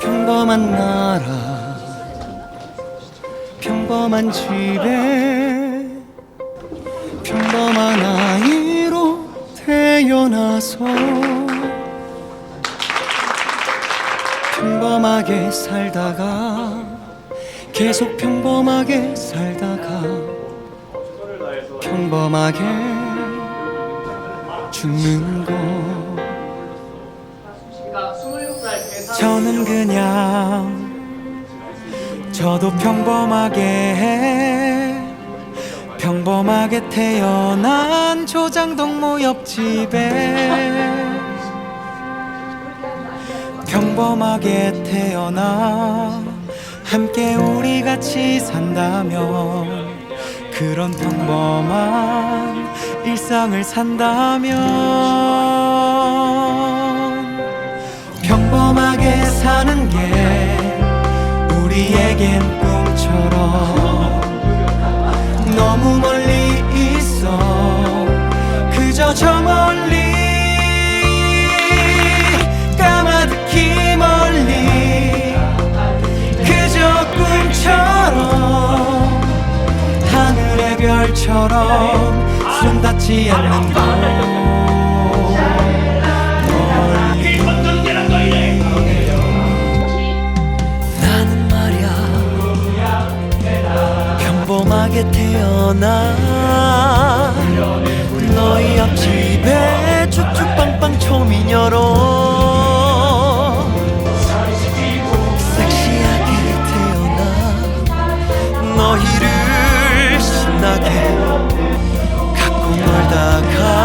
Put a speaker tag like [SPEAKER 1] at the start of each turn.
[SPEAKER 1] 평범한 나라 평범한 집에 평범한 아이로 태어나서 평범하게 살다가 계속 평범하게 살다가 평범하게 죽는 것 저는 그냥 저도 평범하게 해. 평범하게 태어난 조장동무 옆집에 평범하게 태어나 함께 우리 같이 산다면 그런 평범한 일상을 산다면 평범하게 사는 게 우리에겐 꿈 물처럼 숨 닿지 않는 곳 나는 말야. 평범하게 태어나 너희 앞집에 쭉쭉빵빵 초미녀로 打开。